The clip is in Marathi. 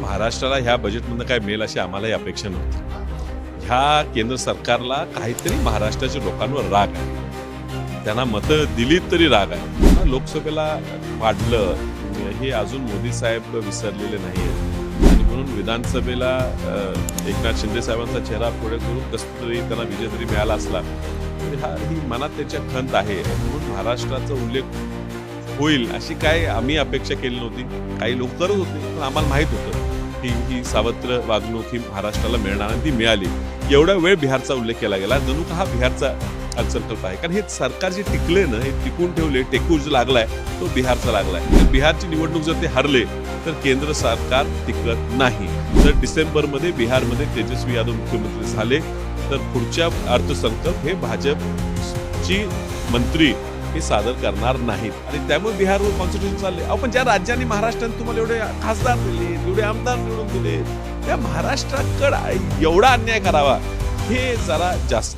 महाराष्ट्राला ह्या बजेटमधनं काय मिळेल अशी आम्हालाही अपेक्षा नव्हती. ह्या केंद्र सरकारला काहीतरी महाराष्ट्राच्या लोकांवर राग आहे. त्यांना मतं दिलीत तरी राग आहे. लोकसभेला वाढलं हे अजून मोदी साहेब विसरलेले नाही आहेत आणि म्हणून विधानसभेला एकनाथ शिंदे साहेबांचा चेहरा पुढे करून कसं तरी त्यांना विजय तरी मिळाला असला तरी हा ही मनात त्याच्या खंत आहे. म्हणून महाराष्ट्राचा उल्लेख होईल अशी काय आम्ही अपेक्षा केली नव्हती. काही लोक करत होते पण आम्हाला माहीत होतं. ही ही सावत्र वागणूक ही महाराष्ट्राला मिळणार आणि ती मिळाली. एवढा वेळ बिहारचा उल्लेख केला गेला. जणू का हा बिहारचा संकल्प आहे. कारण हे सरकार जे टिकले ना हे टिकून ठेवले टेकू जो लागलाय तो बिहारचा लागलाय. तर बिहारची निवडणूक जर ते हरले तर केंद्र सरकार टिकत नाही. जर डिसेंबरमध्ये बिहारमध्ये तेजस्वी यादव मुख्यमंत्री झाले तर पुढच्या अर्थसंकल्प हे भाजपची मंत्री हे सादर करणार नाहीत. आणि त्यामुळे बिहारवर कॉन्स्टिट्यूशन चालले. अहो पण ज्या राज्यांनी महाराष्ट्राने तुम्हाला एवढे खासदार दिले एवढे आमदार निवडून दिले त्या महाराष्ट्राकडे एवढा अन्याय करावा हे जरा जास्त.